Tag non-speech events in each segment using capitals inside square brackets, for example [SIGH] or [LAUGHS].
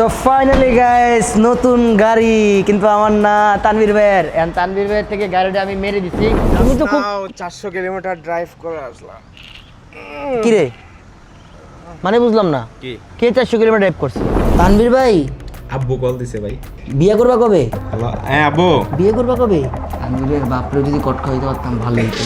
So finally guys নতুন গাড়ি কিন্তু আমার না তানভীর ভাইয়ের। And তানভীর ভাইয়ের থেকে গাড়িটা আমি মেরে দিছি। তুমি তো খুব চারশো কিলোমিটার ড্রাইভ করে আসলাম। কি রে? মানে বুঝলাম না। কি? কে চারশো কিলোমিটার ড্রাইভ করছে? তানভীর ভাই? আব্বু কল দিছে ভাই। বিয়ে করবা কবে? হ্যাঁ আব্বু। বিয়ে করবা কবে? তানভীরের বাপরে যদি কটকা হইতে পারতাম ভালো হইতো।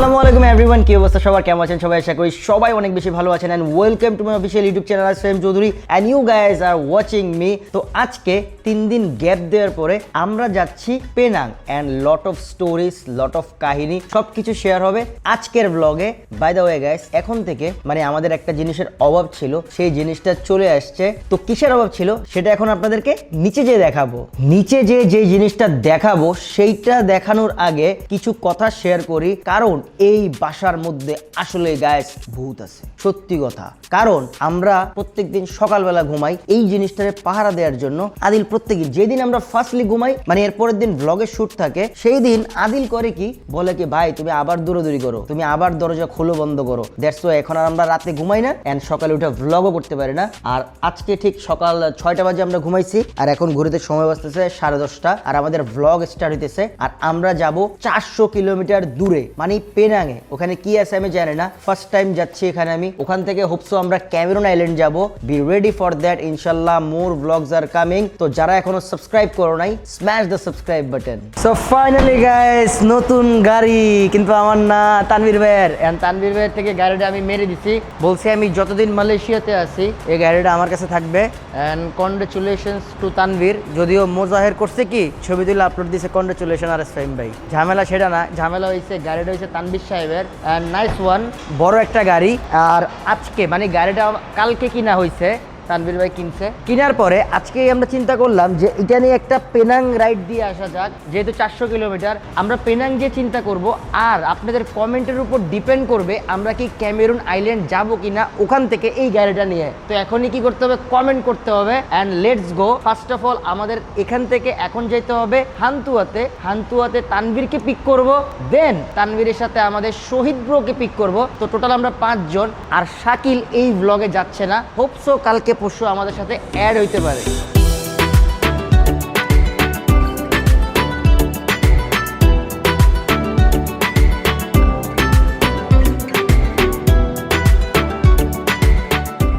আসসালামু আলাইকুম এভরিওয়ান কি অবস্থা? সবার কেমন আছেন? সবাই আশা করি সবাই অনেক বেশি ভালো আছেন। And welcome to my official YouTube channel Sam Chowdhury and you guys are watching me তো আজকে তিন দিন গ্যাপ দেওয়ার পরে আমরা যাচ্ছি Penang and lot of stories lot of কাহিনী সব কিছু শেয়ার হবে আজকের ব্লগে বাই দ্য ওয়ে গাইস এখন থেকে মানে আমাদের একটা জিনিসের অভাব ছিল, সেই জিনিসটা চলে আসছে। তো কিসের অভাব ছিল? সেটা এখন আপনাদেরকে নিচে যে দেখাবো। নিচে যে যে জিনিসটা দেখাবো, সেইটা দেখানোর আগে কিছু কথা শেয়ার করি। কারণ এই বাসার মধ্যে আসলে গায়েস ভূত আছে। সত্যি কথা। কারণ আমরা প্রত্যেকদিন সকালবেলা ঘুমাই, এই জিনিসটারে পাহারা দেওয়ার জন্য। আদিল প্রত্যেকদিন, যেদিন আমরা ফার্স্টলি ঘুমাই মানে এর পরের দিন ব্লগের শ্যুট থাকে সেই দিন আদিল করে কি? বলে কি, ভাই, তুমি আবার দৌড়াদৌড়ি করো, তুমি আবার দরজা খোলো বন্ধ করো। দ্যাটস এখন আর আমরা রাতে ঘুমাই না এন্ড সকালে উঠে ভ্লগও করতে পারি না। আর আজকে ঠিক সকাল ছয়টা বাজে আমরা ঘুমাইছি, আর এখন ঘুরিতে সময় বাঁচতেছে সাড়ে দশটা, আর আমাদের ভ্লগ স্টার্ট হইতেছে, আর আমরা যাব চারশো কিলোমিটার দূরে মানে পেনাঙে। ওখানে কি আছে আমি জানি না। ফার্স্ট টাইম যাচ্ছি এখানে আমি। ওখান থেকে হোপসো আমরা ক্যামেরন আইল্যান্ড যাব। বি রেডি ফর দ্যাট ইনশাল্লাহ মোর ব্লগস আর কামিং তো যারা এখনও সাবস্ক্রাইব করো নাই smash the subscribe button so finally guys নতুন গাড়ি কিন্তু আমার না, তানভীর ভাইয়ের। তানভীর ভাইয়ের থেকে গাড়িটা আমি মেরে দিছি। বলছি আমি যতদিন মালয়েশিয়াতে আছি, এই গাড়িটা আমার কাছে থাকবে। And congratulations to Tanvir. যদিও মোজাহের করছে কি, ছবি তুলে আপলোড দিছে। কনগ্রেচুলেশন আর এস ফাইম ভাই। ঝামেলা সেটা না। ঝামেলা হয়েছে গাড়িটা হয়েছে তানভীর সাহেবের নাইস ওয়ান বড় একটা গাড়ি আর আজকে মানে গাড়িটা কালকে কিনা হয়েছে তানভীর ভাই কিনছে। কেনার পরে আজকে আমরা চিন্তা করলাম যে এটা নিয়ে একটা পেনাং রাইড দিয়ে আসা যাক, যেহেতু চারশো কিলোমিটার। আমরা পেনাং যে চিন্তা করব, আর আপনাদের কমেন্টের উপর ডিপেন্ড করবে আমরা কি ক্যামেরুন আইল্যান্ড যাব কিনা ওখান থেকে এই গাড়িটা নিয়ে। তো এখনই কি করতে হবে? কমেন্ট করতে হবে। And let's go first of all আমাদের এখান থেকে এখন যেতে হবে হান্তুয়াতে। হান্তুয়াতে তানভীরকে পিক করব। দেন তানভীরের সাথে আমাদের শহীদ ব্রোকে পিক করব। তো টোটাল আমরা পাঁচজন। আর শাকিল এই ব্লগে যাচ্ছে না। হোপসো কালকে পরশু আমাদের সাথে অ্যাড হইতে পারে।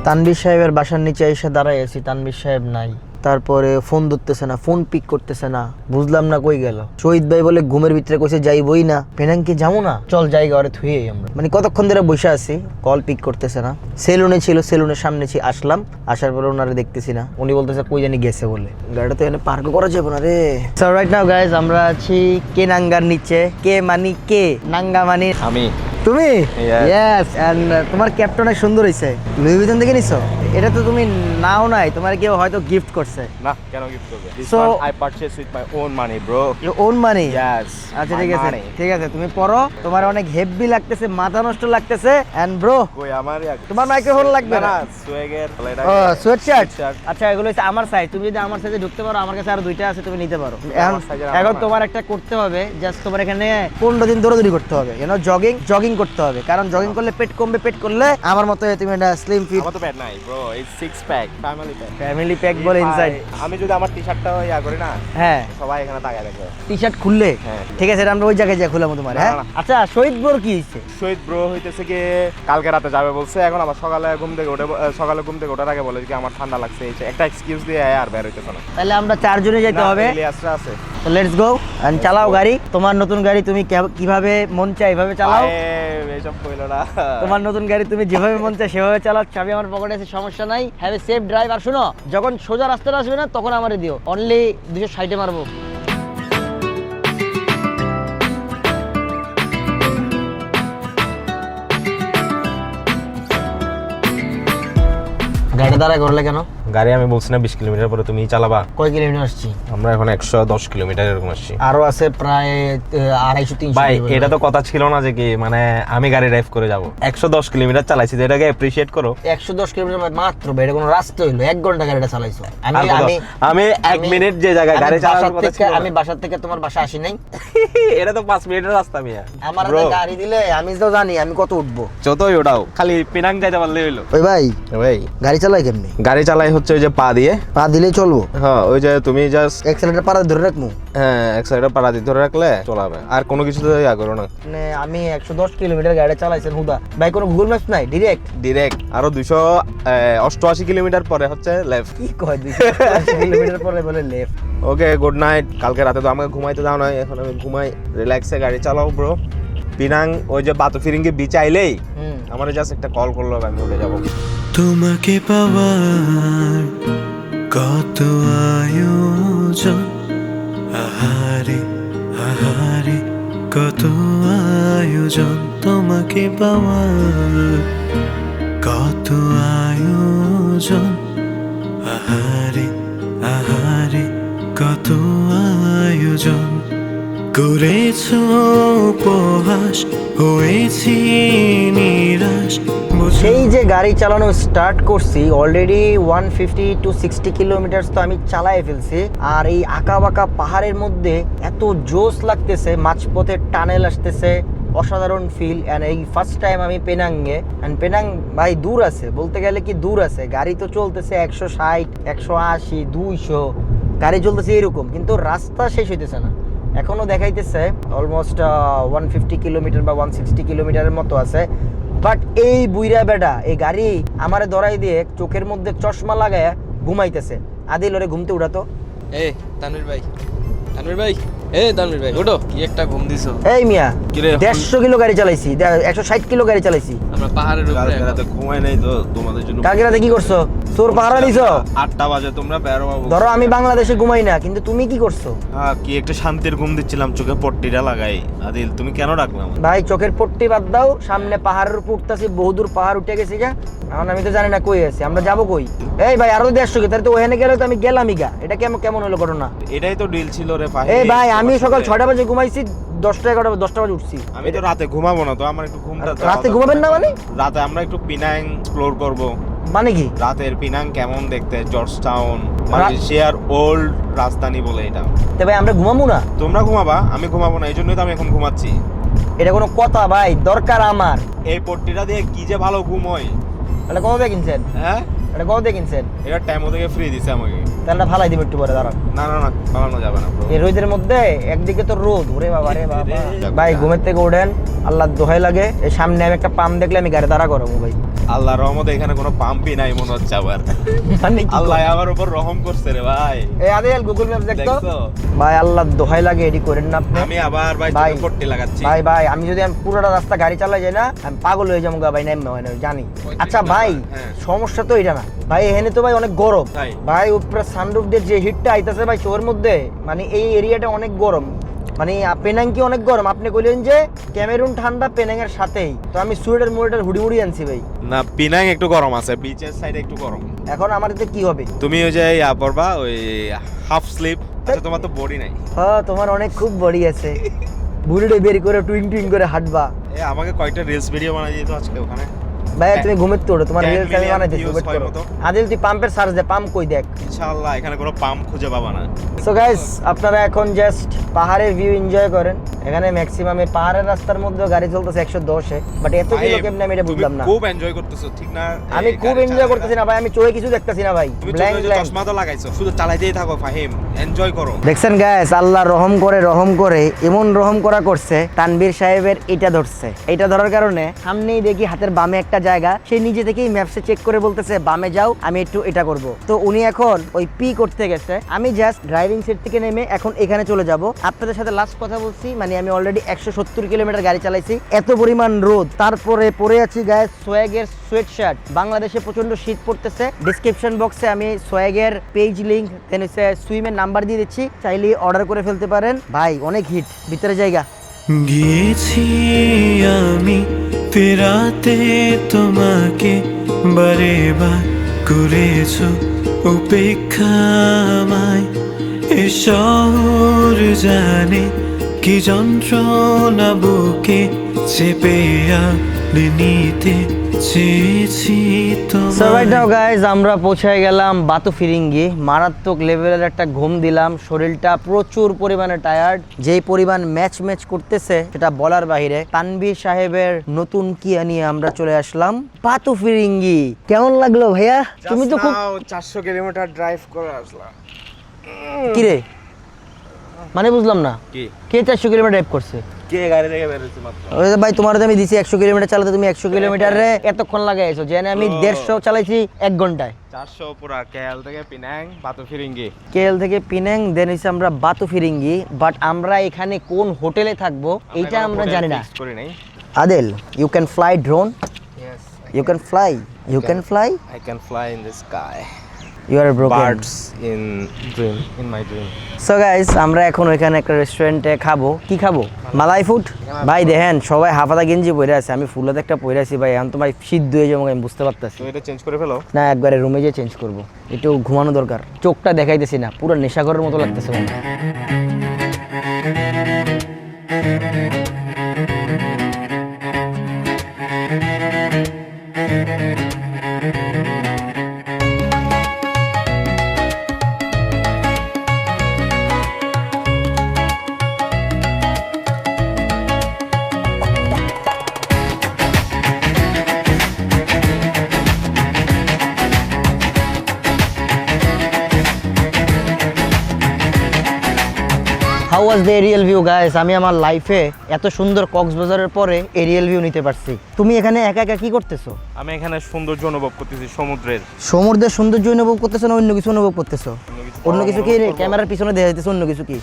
তানবির সাহেবের বাসার নিচে এসে দাঁড়াই আছি তানবির সাহেব নাই। তারপরে ফোন ধরতেছে না, ফোন পিক করতেছে না। বুঝলাম না কই গেল। শহীদ ভাই বলে ঘুমের ভিতরে কইছে, যাইবই না। পেনাঙ্কি যাব না? চল যাই ঘরে থুয়ে আমরা। মানে কতক্ষণ ধরে বসে আছি কল পিক করতেছে না। সেলুনে ছিল, সেলুনের সামনে ছি, আসলাম। আসার পরে ওনারে দেখতেছি না। উনি বলতেছে, কই জানি গেছে বলে। গাড়িটা তো এখানে পার্ক করা যাবে না রে। সো রাইট নাও গাইজ আমরা আছি কে নাঙ্গার নিচে। কে মানি কে? নাঙ্গা মানি। আমি তুমি? ইয়েস এন্ড তোমার ক্যাপটা অনেক সুন্দর হয়েছে লুই ভিতন থেকে নিছো? এটা তো তুমি নাও নাই তোমার কেউ হয়তো গিফট করছে। না কেন গিফট করবে? One I purchase with my own money bro you own money yes আচ্ছা ঠিক আছে ঠিক আছে তুমি পড়ো। তোমার অনেক হেভি লাগতেছে মাথা নষ্ট লাগতেছে এন্ড ব্রো কই আমার তোমার মাইক্রোফোন লাগবে না। সুয়েগের ও সোয়েটশার্ট। আচ্ছা এগুলো হচ্ছে আমার সাইজ তুমি যদি আমার সাইজে ঢুকতে পারো আমার কাছে আরও দুইটা আছে তুমি নিতে পারো। এখন না। তোমার একটা করতে হবে জাস্ট তোমার এখানে পনেরো দিন দৌড়াদৌড়ি করতে হবে। ইউনো জগিং জগিং করতে হবে। কারণ জগিং করলে পেট কমবে পেট করলে আমার মতো তুমি একটা স্লিম ফিট আমার তো প্যাট নাই ব্রো এই six pack family pack family pack বলে ইনসাইড আমি যদি আমার টি শার্টটা ইয়া করি না হ্যাঁ। সবাই এখানে তাকায় দেখবে। টি শার্ট খুললে? হ্যাঁ। ঠিক আছে আমরা ওই জায়গায় যাই খুলাম তোমার হ্যাঁ। আচ্ছা শহীদ বোর কি হয়েছে শহীদ ব্রো হইতেছে কি কালকে রাতে যাবে বলছে এখন আমার সকালে ঘুম থেকে উঠে সকালে ঘুম থেকে ওঠার আগে বলে কি আমার ঠান্ডা লাগছে এই একটা এক্সকিউজ দিয়ে আর বের হইতেছে না। তাহলে আমরা চারজনে যেতে হবে। আছে। তো লেটস গো এন্ড চালাও গাড়ি। তোমার নতুন গাড়ি তুমি কীভাবে মন চাই এইভাবে চালাও। এইসব কইলো না। তোমার নতুন গাড়ি তুমি যেভাবে মন চায় সেভাবে চালাও চাবি আমার পকেটে আছে সমস্যা নাই। হ্যাভ এ সেফ ড্রাইভ আর শোনো যখন সোজা রাস্তাটা আসবে না তখন আমারে দিও। অনলি দুশো ষাটে মারবো। গাড়ি দাঁড়ায় করলে কেন? গাড়ি আমি বলছি না বিশ কিলোমিটার পরে তুমি চালাবা। কয় কিলোমিটার আসছি? আমরা এখন একশো দশ কিলোমিটার এরকম আসছি। আরও আছে প্রায় আড়াইশো তিনশো ভাই এটা তো কথা ছিল না যে কি মানে আমি গাড়ি ড্রাইভ করে যাব। একশো দশ কিলোমিটার চালাইছি যে এটাকে অ্যাপ্রিসিয়েট করো। একশো দশ কিলোমিটার মাত্র ভাই, এটা কোনো রাস্তা হইল। এক ঘণ্টা গাড়িটা চালাইছো। আমি আমি আমি এক মিনিট যে জায়গায় গাড়ি চালানোর কথা ছিল আমি বাসার থেকে তোমার বাসা আসি নাই। [LAUGHS] এটা তো পাঁচ মিনিটের রাস্তা মিয়া। আমার গাড়ি দিলে আমি তো জানি আমি কত উঠবো। যতই ওটাও খালি পিনাং যাইতে পারলে হইল। ওই ভাই ভাই গাড়ি চালাই কেমনি? গাড়ি চালাই হচ্ছে ওই যে পা দিয়ে। পা দিলেই চলবো। হ্যাঁ ওই যে তুমি জাস্ট এক্সেলেটার পাড়া ধরে রাখব। হ্যাঁ এক সাইডে পাড়া দিয়ে ধরে রাখলে চলাবে। আর কোনো কিছু তো ইয়া করো না। মানে আমি একশো দশ কিলোমিটার গাড়ি চালাইছেন হুদা। ভাই কোনো গুগল ম্যাপস নাই ডিরেক্ট ডিরেক্ট আরও দুইশো অষ্টআশি কিলোমিটার পরে হচ্ছে লেফট কি কয় দুইশো কিলোমিটার পরে বলে লেফট ওকে গুড নাইট কালকে রাতে তো আমাকে ঘুমাইতে দাও না এখন আমি ঘুমাই রিল্যাক্সে গাড়ি চালাও ব্রো পিনাং ওই যে বাতু ফিরিঙ্গে বিচ আইলেই হুম। আমার জাস্ট একটা কল করল আমি উঠে যাব। তোমাকে পাওয়ার কত আয়োজন? আহারে আহারে কত আয়োজন? তোমাকে পাওয়ার কত আয়োজন? আহারে আহারে কত আয়োজন? করেছ উপহাস, হয়েছি নিরাশ। সেই যে গাড়ি চালানো স্টার্ট করছি already one fifty to sixty kilometre তো আমি চালাই ফেলছি। আর এই আঁকা বাঁকা পাহাড়ের মধ্যে এত জোস লাগতেছে, মাঝপথে টানেল আসতেছে, অসাধারণ ফিল অ্যান্ড এই ফার্স্ট টাইম আমি পেনাঙ্গে অ্যান্ড পেনাং ভাই দূর আছে, বলতে গেলে কি দূর আছে? গাড়ি তো চলতেছে একশো ষাট, একশো আশি, দুইশো। গাড়ি চলতেছে এরকম, কিন্তু রাস্তা শেষ হইতেছে না। এখনও দেখাইতেছে অলমোস্ট ওয়ান ফিফটি কিলোমিটার বা ওয়ান সিক্সটি কিলোমিটারের মতো আছে। বাট এই বুইরা বেটা, এই গাড়ি আমারে দরাই দিয়ে চোখের মধ্যে চশমা লাগায় ঘুমাইতেছে। আদিল, ওরে ঘুমতে উঠাতো। এ তানভীর ভাই তানভীর ভাই। ভাই ওঠো। কি একটা ঘুম দিছো? এই মিয়া দেড়শো কিলো গাড়ি চালাইছি একশো ষাট কিলো গাড়ি চালাইছি। আমরা পাহাড়ের উপরে কালকে এখন। রাতে ঘুমাই নাই তো তোমাদের জন্য কালকে রাতে কি করছ? তোর পাহারা দিছো? আটটা বাজে তোমরা বেরো ধরো আমি বাংলাদেশে ঘুমাই না কিন্তু তুমি কি করছ? হ্যাঁ কি একটা শান্তির ঘুম দিচ্ছিলাম চোখে পট্টিটা লাগাই। আদিল তুমি কেন ডাকলাম ভাই চোখের পট্টি বাদ দাও সামনে পাহাড়ের উপর উঠতেছি বহুদূর পাহাড় উঠে গেছি গা। এখন আমি তো জানি না কই আছি আমরা যাব কই? এই ভাই আরও দেড়শো কি তাহলে তো ওখানে গেলে তো আমি গেলামই গা। এটা কেমন কেমন হলো ঘটনা? এটাই তো ডিল ছিল রে ভাই এই ভাই আমি সকাল ছয়টা বাজে ঘুমাইছি দশটা এগারোটা দশটা বাজে উঠছি। আমি তো রাতে ঘুমাবো না তো আমার একটু ঘুমটা রাতে ঘুমাবেন না মানে? রাতে আমরা একটু পিনাং এক্সপ্লোর করব। মানে কি? রাতের পিনাং কেমন দেখতে? জর্জ টাউন মালয়েশিয়ার ওল্ড রাজধানী বলে এটা। তো ভাই আমরা ঘুমাবো না? তোমরা ঘুমাবা আমি ঘুমাবো না এই জন্যই তো আমি এখন ঘুমাচ্ছি। এটা কোনো কথা ভাই দরকার আমার। এই পট্টিটা দিয়ে কি যে ভালো ঘুম হয়। এটা কত দিয়ে কিনছেন? হ্যাঁ? এটা কত দিয়ে কিনছেন? এটা টাইম থেকে ফ্রি দিছে আমাকে। তাহলে ফালাই দিব একটু পরে দাঁড়ান না না না বানানো যাবে না এই রোদের মধ্যে একদিকে তো রোদ ওরে বাবা রে বাবা। ভাই ঘুমের থেকে ওঠেন আল্লাহ দোহাই লাগে। এই সামনে আমি একটা পাম্প দেখলে আমি গাড়ি দাঁড়া করাবো ভাই। আল্লাহ রহমতে এখানে কোনো পাম্পই নাই মনে হচ্ছে আবার [LAUGHS] মানে আল্লাহ আমার উপর রহম করছে রে ভাই। এই আদিল গুগল ম্যাপ দেখতো ভাই আল্লাহ দোহাই লাগে এডি করেন না আপনি। আমি আবার ভাই ভাই। চোখে পট্টি লাগাচ্ছি। ভাই ভাই আমি যদি আমি পুরোটা রাস্তা গাড়ি চালাই যাই না আমি পাগল হয়ে যাব ভাই নেমে হয় না জানি। আচ্ছা ভাই হ্যাঁ। সমস্যা তো এটা না। ভাই এখানে তো ভাই অনেক গরম। ভাই উপরে সানরুফ দিয়ে যে হিটটা আইতাছে ভাই চোখের মধ্যে মানে এই এরিয়াটা অনেক গরম। মানে পেনাং কি অনেক গরম। আপনি কইলেন যে ক্যামেরুন ঠান্ডা পেনাং এর সাথেই। তো আমি সুয়েটার মুয়েটার হুডি মুড়ি আনছি ভাই। না পেনাং একটু গরম আছে বিচের সাইডে একটু গরম। এখন আমার এতে কি হবে? তুমি ওই যে ইয়া পরবা ওই হাফ স্লিপ আচ্ছা তোমার তো বডি নাই। হ্যাঁ তোমার অনেক খুব বড়ি আছে। বুড়িটা বের করে টুইং টুইং করে হাঁটবা। এ আমাকে কয়টা রিলস ভিডিও বানাই দিত আজকে ওখানে। ভাই তুমি ঘুমের তো ওঠো, তোমার 10 রিলস আমি million বানাইতেছি ওয়েট করো আদিল তুই পাম্পের সার্চ দে পাম্প কই দেখ? ইনশাআল্লাহ এখানে কোনো পাম্প খুঁজে পাবা না। সো গাইস আপনারা এখন জাস্ট পাহাড়ের ভিউ এনজয় করেন। এখানে ম্যাক্সিমাম এই পাহাড়ের রাস্তার মধ্যে গাড়ি চলতেছে একশো দশে বাট এত কিলো ভাই, কেমনে আমি এটা বুঝলাম না। খুব এনজয় করতেছো ঠিক না? আমি খুব এনজয় করতেছি না ভাই আমি চোখে কিছু দেখতেছি না ভাই। ব্ল্যাঙ্ক ব্ল্যাঙ্ক চশমা তো লাগাইছো শুধু চালাইতেই থাকো ফাহিম এনজয় করো। দেখছেন গ্যাস আল্লাহ রহম করে রহম করে এমন রহম করা করছে তানবীর সাহেবের এটা ধরছে। এটা ধরার কারণে সামনেই দেখি হাতের বামে একটা জায়গা, সে নিজে থেকেই ম্যাপসে চেক করে বলতেছে, বামে যাও, আমি একটু এটা করব। তো উনি এখন ওই পি করতে গেছে। আমি জাস্ট ড্রাইভিং সিট থেকে নেমে এখন এখানে চলে যাব। আপনাদের সাথে লাস্ট কথা বলছি মানে আমি অলরেডি একশো সত্তর কিলোমিটার গাড়ি চালাইছি। এত পরিমাণ রোদ, তারপরে পরে আছি গায়ে সোয়াগের সোয়েট শার্ট বাংলাদেশে প্রচণ্ড শীত পড়তেছে। ডিসক্রিপশন বক্সে আমি সোয়াগের পেজ লিঙ্ক সুইমের নাম্বার দিয়ে দিচ্ছি। চাইলে অর্ডার করে ফেলতে পারেন। ভাই, অনেক হিট ভিতরে জায়গা। গিয়েছি আমি ফেরাতে তোমাকে বারে বার করেছ উপেক্ষামায় এ শহর জানে কি যন্ত্রণা বুকে চেপে নিতে সো রাইট নাও গাইজ আমরা পৌঁছে গেলাম বাতু ফিরিঙ্গি মারাত্মক লেভেলের একটা ঘুম দিলাম। শরীরটা প্রচুর পরিমাণে টায়ার্ড যেই পরিমাণ ম্যাচ ম্যাচ করতেছে সেটা বলার বাইরে তানভীর সাহেবের নতুন কি নিয়ে আমরা চলে আসলাম বাতু ফিরিঙ্গি কেমন লাগল ভাইয়া? তুমি তো খুব চারশো কিলোমিটার ড্রাইভ করে আসলাম। কিরে মানে বুঝলাম না। কি? কে চারশো কিলোমিটার ড্রাইভ করছে? ভাই তোমার আমি দিছি একশো কিলোমিটার চালাতে তুমি একশো কিলোমিটারে এতক্ষণ লাগাইছো জেনে আমি দেড়শো চালাইছি এক ঘন্টায়। চারশো পুরা কেএল থেকে পিনাং বাতু ফিরিঙ্গি। কেএল থেকে পিনাং দেন হচ্ছে আমরা বাতু ফিরিঙ্গি। বাট আমরা এখানে কোন হোটেলে থাকব এইটা আমরা জানি না। Adel you can fly drone you can fly you can fly can fly in the sky. You are broken Birds in dream, in my dream. So guys আমরা এখন ওইখানে একটা রেস্টুরেন্টে খাব। কি খাব? মালাই ফুড ভাই দেখেন সবাই হাফাদা গেঞ্জি পরে আছে। আমি ফুলাতে একটা পরে আছি ভাই। এখন তো ভাই সিদ্ধ হয়ে যাব আমি বুঝতে পারতেছি। এটা চেঞ্জ করে ফেলো। না একবারে রুমে যেয়ে চেঞ্জ করব। একটু ঘুমানো দরকার। চোখটা দেখাইতেছি না। পুরো নেশাঘরের মতো লাগতেছে মনে how was the aerial view guys আমি আমার লাইফে এত সুন্দর কক্সবাজারের পরে এরিয়াল ভিউ নিতে পারছি। তুমি এখানে একা একা কি করতেছো? আমি এখানে সৌন্দর্য অনুভব করতেছি সমুদ্রের। সমুদ্রের সৌন্দর্য অনুভব করতেছো না অন্য কিছু অনুভব করতেছো? অন্য কিছু কি ক্যামেরার পিছনে দেখা যাইতেছে অন্য কিছু কি?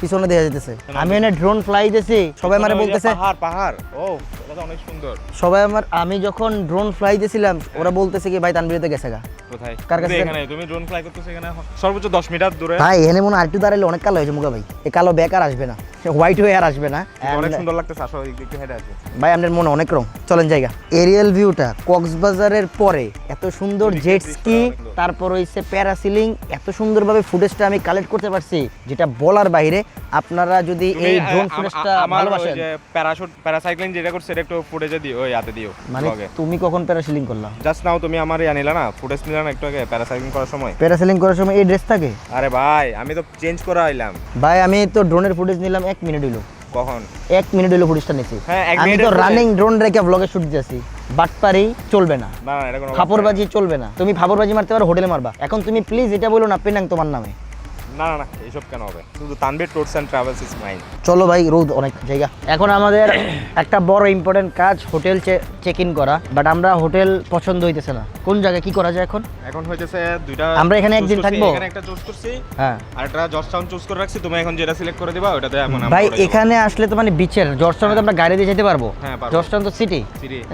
পিছনে দেখা যাইতেছে। আমি এখানে ড্রোন ফ্লাই দিয়েছি। সবাই মানে বলতেছে পাহাড় পাহাড়। ও। অনেক সুন্দর। সবাই আমার আমি যখন ড্রোন ফ্লাই দিয়েছিলাম ওরা বলতেছে কি ভাই তানবিরিতে গেছে গা। কোথায়? কার কাছে? এখানে তুমি ড্রোন ফ্লাই করতেছো এখানে সর্বোচ্চ 10 মিটার দূরে। ভাই এখানে মনে হয় আরেকটু দাঁড়াইলে অনেক কালো হয়েছে ভাই। এই কালো ব্যাক আর আসবে না। হোয়াইট হয়ে আর আসবে না। অনেক সুন্দর লাগতেছে আসো এই দিকে হেঁটে ভাই মনে অনেক রং। চলেন জায়গা। এরিয়াল ভিউটা কক্সবাজারের পরে এত সুন্দর জেট স্কি তারপর হইছে প্যারাসিলিং। এত সুন্দরভাবে ফুটেজটা আমি কালেক্ট করতে পারছি যেটা বলার বাইরে আপনারা যদি এই ড্রোন ফুটেজটা ভালোবাসেন। প্যারাশুট প্যারাসাইক্লিং যেটা করছে এটা একটু ফুটেজে দিও ওই হাতে দিও মানে তুমি কখন প্যারাসিলিং করলা? জাস্ট নাও তুমি আমার ইয়া নিলা না ফুটেজ নিলা না একটু আগে প্যারাসাইক্লিং করার সময়। প্যারাসিলিং করার সময় এই ড্রেস থাকে? আরে ভাই আমি তো চেঞ্জ করে আইলাম ভাই আমি তো ড্রোনের ফুটেজ নিলাম এক মিনিট হইল। কখন? এক মিনিট হইল ফুটেজটা নিছি। হ্যাঁ, আমি তো রানিং ড্রোন রেখে ব্লগে শুট দিয়েছি বাটপারি চলবে না। না না এটা কোনো ফাপড়বাজি চলবে না। তুমি ফাপড়বাজি মারতে পারো হোটেলে মারবা। এখন তুমি প্লিজ এটা বলো না পেনাং তোমার নামে। না না না এইসব কেন হবে? শুধু Tanvir tours and travels is mine চলো ভাই রোদ অনেক জায়গা। এখন আমাদের একটা বড় ইম্পর্টেন্ট কাজ হোটেল চেক ইন করা। বাট আমরা হোটেল পছন্দ হইতেছে না। কোন জায়গায় কি করা যায় এখন? এখন হইতেছে দুইটা আমরা এখানে একদিন থাকব? এখানে একটা চুজ করছি। হ্যাঁ। আর একটা জর্জটাউন চুজ করে রাখছি তুমি এখন যেটা সিলেক্ট করে দিবা ওটাতে এখন ভাই এখানে আসলে তো মানে বিচের জর্জটাউনে তো আমরা গাড়ি দিয়ে যেতে পারব। হ্যাঁ, জর্জটাউন তো সিটি।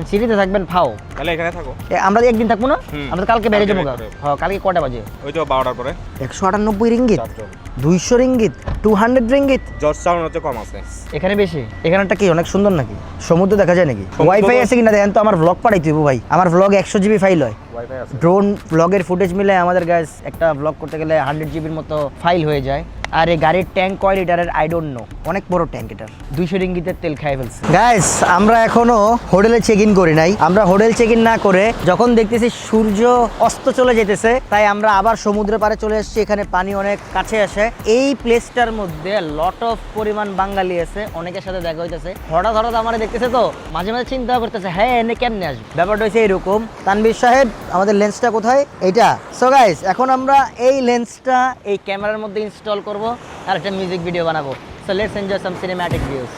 সিটিতে থাকবেন ফাও। তাহলে এখানে থাকো। আমরা একদিন থাকব না। আমরা কালকে বেরিয়ে যাব কালকে হ্যাঁ কালকে কটা বাজে? ওই তো বারোটার পরে। একশো আটানব্বই রিঙ্গিত? চারজন। দুইশো ringgit two hundred ringgit? Georgetown হচ্ছে কম আছে। এখানে বেশি? এখানেটা কি অনেক সুন্দর নাকি? সমুদ্র দেখা যায় নাকি? ওয়াইফাই আছে কিনা দেখেন তো আমার ভ্লগ পাঠাই দিব ভাই। আমার ভ্লগ একশো জিবি ফাইল হয়। ওয়াইফাই আছে। ড্রোন ভ্লগের ফুটেজ মিলে আমাদের গাছ একটা ভ্লগ করতে গেলে হান্ড্রেড জিবির মতো ফাইল হয়ে যায়। আর এই গাড়ির ট্যাঙ্ক কয় লিটারের আই ডোন্ট নো অনেক বড় ট্যাঙ্ক এটার। দুইশো রিঙ্গিতের তেল খাই ফেলছে। গাইস আমরা এখনও হোটেলে চেক ইন করি নাই। আমরা হোটেল চেক ইন না করে যখন দেখতেছি সূর্য অস্ত চলে যেতেছে, তাই আমরা আবার সমুদ্রের পাড়ে চলে এসেছি। এখানে পানি অনেক কাছে আসে। এই প্লেসটার মধ্যে লট অফ পরিমাণ বাঙালি আছে। অনেকের সাথে দেখা হইতেছে। হঠাৎ হঠাৎ আমার দেখতেছে তো, মাঝে মাঝে চিন্তা করতেছে হ্যাঁ এনে কেমনে আসবে? ব্যাপারটা হচ্ছে এরকম। তানবীর সাহেব, আমাদের লেন্সটা কোথায়? এইটা। সো গাইস এখন আমরা এই লেন্সটা এই ক্যামেরার মধ্যে ইনস্টল করব আর একটা মিউজিক ভিডিও বানাবো। So let's enjoy some cinematic views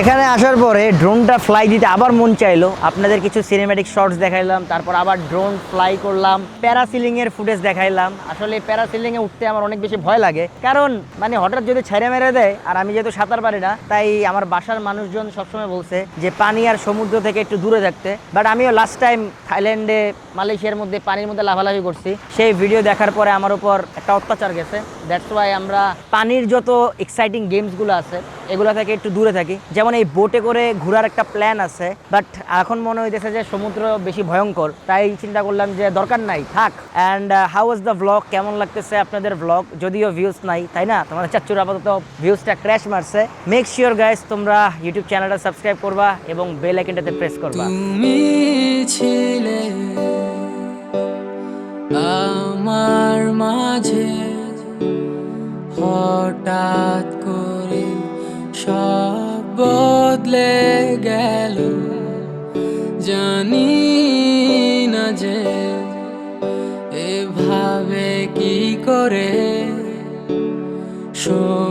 এখানে আসার পরে ড্রোনটা ফ্লাই দিতে আবার মন চাইলো। আপনাদের কিছু সিনেম্যাটিক শর্টস দেখাইলাম, তারপর আবার ড্রোন ফ্লাই করলাম প্যারাসিলিং এর ফুটেজ দেখাইলাম। আসলে প্যারাসিলিং এ উঠতে আমার অনেক বেশি ভয় লাগে। কারণ মানে হঠাৎ যদি ছেড়ে মেরে দেয়, আর আমি যেহেতু সাঁতার পারি না, তাই আমার বাসার মানুষজন সবসময় বলছে যে, পানি আর সমুদ্র থেকে একটু দূরে থাকতে। বাট আমিও লাস্ট টাইম থাইল্যান্ডে, মালয়েশিয়ার মধ্যে পানির মধ্যে লাফালাফি করছি। সেই ভিডিও দেখার পরে আমার উপর একটা অত্যাচার গেছে। দ্যাটস ওয়াই আমরা পানির যত এক্সাইটিং গেমসগুলো আছে, এগুলো থেকে একটু দূরে থাকি। যেমন এই বোটে করে ঘোরার একটা প্ল্যান আছে বাট এখন মনে হইতেছে যে সমুদ্র বেশি ভয়ঙ্কর, তাই চিন্তা করলাম যে দরকার নাই, থাক। And how is the blog কেমন লাগতেছে আপনাদের ব্লগ যদিও ভিউজ নাই, তাই না? তোমাদের চাচ্চুর আপাতত ভিউজটা ক্র্যাশ মারছে। মেক শিওর গাইস তোমরা ইউটিউব চ্যানেলটা সাবস্ক্রাইব করবা এবং বেল আইকনটাতে প্রেস করবা। আমার মাঝে, হঠাৎ করে সব বদলে গেল। জানি না যে এভাবে কি করে সময়গুলো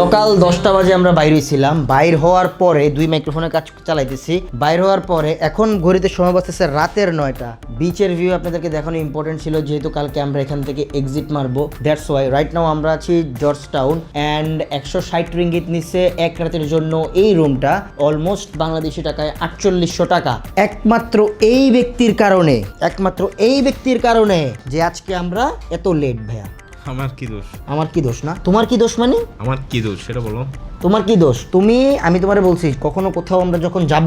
সকাল দশটা বাজে আমরা বাইর হয়েছিলাম বাইর হওয়ার পরে দুই মাইক্রোফোনের কাজ চালাইতেছি। বাইর হওয়ার পরে এখন ঘড়িতে সময় বাজতেছে রাতের নয়টা। বিচের ভিউ আপনাদেরকে দেখানো ইম্পর্টেন্ট ছিল, যেহেতু কালকে আমরা এখান থেকে এক্সিট মারবো। দ্যাটস ওয়াই রাইট নাও আমরা আছি জর্জ টাউন অ্যান্ড একশো ষাট রিঙ্গিত নিচ্ছে এক রাতের জন্য এই রুমটা অলমোস্ট বাংলাদেশি টাকায় আটচল্লিশশো টাকা। একমাত্র এই ব্যক্তির কারণে, একমাত্র এই ব্যক্তির কারণে যে আজকে আমরা এত লেট ভাইয়া। আমার কি দোষ? আমার কি দোষ না? তোমার কি দোষ মানে? আমার কি দোষ? সেটা বলো। তোমার কি দোষ? তুমি আমি তোমারে বলছি কখনো কোথাও আমরা যখন যাব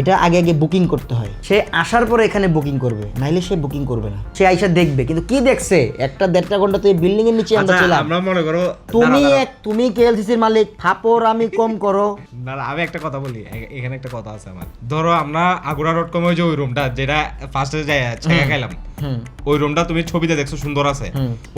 এটা আগে আগে বুকিং করতে হয়। সে আসার পরে এখানে বুকিং করবে নাইলে সে বুকিং করবে না। সে আইসা দেখবে কিন্তু কি দেখছে? একটা দেড়টা ঘণ্টা তো এই বিল্ডিং এর নিচে আমরা ছিলাম আমরা মনে করো তুমি এক তুমি কেএলসিসির মালিক থাপড় আমি কম করো। না আমি একটা কথা বলি এখানে একটা কথা আছে আমার। ধরো আমরা আগুরা ডট কমে যে ওই রুমটা যেটা ফার্স্টে যাই ছেঁকা খাইলাম ওই রুমটা তুমি ছবিতে দেখছ সুন্দর আছে।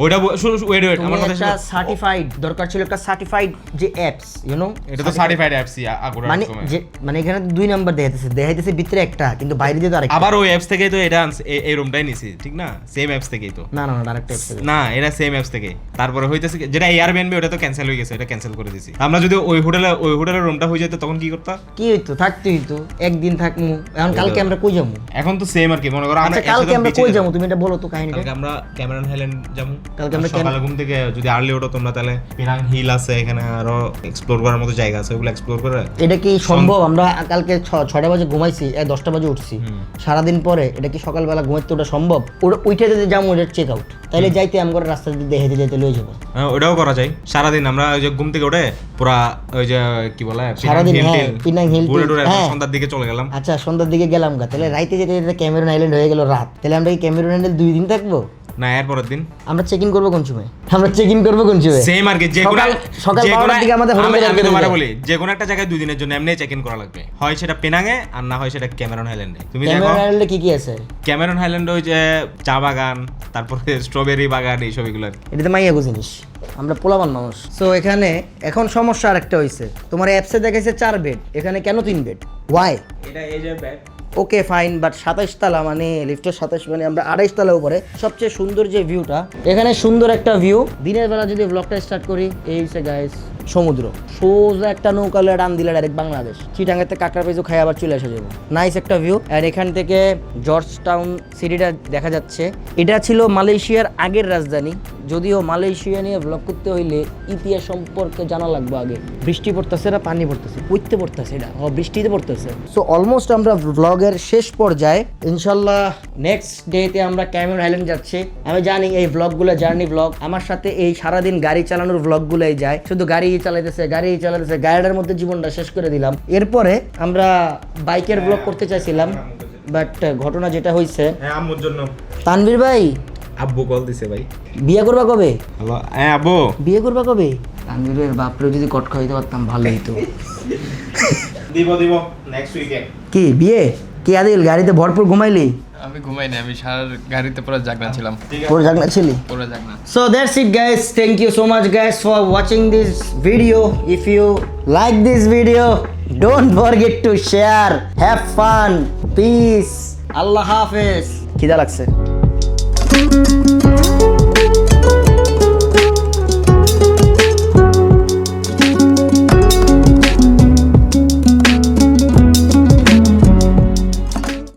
ওইটা ওয়েট ওয়েট আমার কথা সার্টিফাইড দরকার ছিল একটা সার্টিফাইড যে অ্যাপস ইউ নো এটা তো সার্টিফাইড অ্যাপসই আগুরা মানে যে মানে এখানে দুই নাম্বার দেখাইতেছে। দেখাইতেছে ভিতরে একটা কিন্তু বাইরে দিয়ে তো আরেকটা। আবার ওই অ্যাপস থেকেই তো এটা এই- রুমটাই নিছি ঠিক না? সেম অ্যাপস থেকেই তো। না না না আরেকটা অ্যাপস না এটা সেম অ্যাপস থেকে তারপরে হইতেছে যেটা এয়ারবিএনবি ওটা তো ক্যান্সেল হয়ে গেছে এটা ক্যান্সেল করে দিছি। আমরা যদি ওই হোটেলে ওই হোটেলের রুমটা হয়ে যেত তখন কি করতাম কি হইতো? থাকতে হইতো একদিন থাকমু এখন কালকে আমরা কই যাব? এখন তো সেম আর কি মনে করো আমরা আচ্ছা কালকে আমরা কই। যাব। তুমি এটা বলো তো কাহিনীটা। কালকে আমরা ক্যামেরন হাইল্যান্ড যাব। কালকে আমরা সকালে ঘুম থেকে যদি আর্লি ওঠো তোমরা তাহলে পিনাং হিল আছে এখানে আরও এক্সপ্লোর করার মতো জায়গা আছে ওগুলো এক্সপ্লোর করে এটা কি সম্ভব? আমরা কালকে ছ- ছয়টা বাজে ঘুমাইছি এই দশটা বাজে উঠছি। সারাদিন পরে এটা কি সকালবেলা ঘুমাইতে ওটা সম্ভব? ওটা ওইটা যদি যাব ওটা চেক আউট তাহলে যাইতে আমরা রাস্তা দিয়ে দেখে যেতে লয়ে যাব। হ্যাঁ, ওটাও করা যায়। সারাদিন আমরা ওই যে ঘুম থেকে উঠে পুরা ওই যে কি বলে সারাদিন, হিল হ্যাঁ, পিনাং হিল হ্যাঁ। সন্ধ্যার দিকে চলে গেলাম। আচ্ছা সন্ধ্যার দিকে গেলাম গা। তাহলে রাইতে যেতে যেতে ক্যামেরন আইল্যান্ড হয়ে গেল রাত। তাহলে আমরা কি ক্যামেরন আইল্যান্ড দুই দিন থাকব? না এর পরের দিন। আমরা চেক ইন করব কোন সময়? আমরা চেক ইন করব কোন সময়? সেম আর কি যে কোনো সকাল- যে বারোটার দিকে আমাদের হোটেলে আমি- তোমারে বলি যে কোনো একটা জায়গায় দুই দিনের জন্য এমনি চেক ইন করা লাগবে। হয় সেটা পেনাঙে আর না হয় সেটা ক্যামেরন হাইল্যান্ডে তুমি দেখো ক্যামেরন আইল্যান্ডে কি কি আছে? ক্যামেরন হাইল্যান্ডে ওই যে চা বাগান তারপরে [LAUGHS] স্ট্রবেরি বাগান এইসব এগুলো আর কি। এটাতে মাইয়া জিনিস। আমরা পোলাবান মানুষ। সো এখানে এখন সমস্যা আরেকটা হয়েছে তোমার অ্যাপসে দেখাইছে চার বেড এখানে কেন তিন bed why okay fine but সাতাইশ তালা মানে লিফটের সাতাইশ মানে আমরা আড়াইশ তালা উপরে। সবচেয়ে সুন্দর যে ভিউটা এখানে সুন্দর একটা ভিউ দিনের বেলা যদি ব্লগটা স্টার্ট করি, এই হচ্ছে গাইস সমুদ্র। সোজা একটা নৌকা লয়ে ডান দিলে ডাইরেক্ট বাংলাদেশ। চিটাঙ্গাতে কাঁকড়া পেঁচু খাই, আবার চলে আসা যাব। নাইস একটা ভিউ আর এখান থেকে জর্জ টাউন সিটিটা দেখা যাচ্ছে। এটা ছিল মালয়েশিয়ার আগের রাজধানী। যদিও মালয়েশিয়া নিয়ে ব্লগ করতে হইলে ইতিহাস সম্পর্কে জানা লাগবে আগে। বৃষ্টি পড়তেছে না পানি পড়তেছে পড়তে পড়তেছে এটা ও বৃষ্টিতে পড়তেছে। সো অলমোস্ট আমরা ব্লগের শেষ পর্যায়ে ইনশাল্লাহ নেক্সট ডেতে আমরা ক্যামেরন আইল্যান্ড যাচ্ছি। আমি জানি এই ব্লগগুলো জার্নি ব্লগ আমার সাথে এই সারাদিন গাড়ি চালানোর ব্লগগুলোই যায়। শুধু গাড়ি চালাইতেছে গাড়ি চালাইতেছে গাড়িটার মধ্যে জীবনটা শেষ করে দিলাম। এরপরে আমরা বাইকের ব্লগ করতে চাইছিলাম বাট ঘটনা যেটা হয়েছে হ্যাঁ আম্মুর জন্য। তানভীর ভাই আব্বু কল দিছে ভাই। বিয়ে করবা কবে? হ্যালো হ্যাঁ আব্বু। বিয়ে করবা কবে? তানভীরের বাপরে যদি কট খাইতে পারতাম ভালো হইতো। দিব দিব নেক্সট উইকে কি বিয়ে? কি আদিল গাড়িতে ভরপুর ঘুমাইলি? আমি ঘুমাই না আমি সারা গাড়িতে পুরো জাগনা ছিলাম। পুরো জাগনা ছিলি? পুরো জাগনা। So that's it guys. Thank you so much guys for watching this video. If you like this video, don't forget to share. Have fun. Peace. Allah Hafiz. খিদা লাগছে Música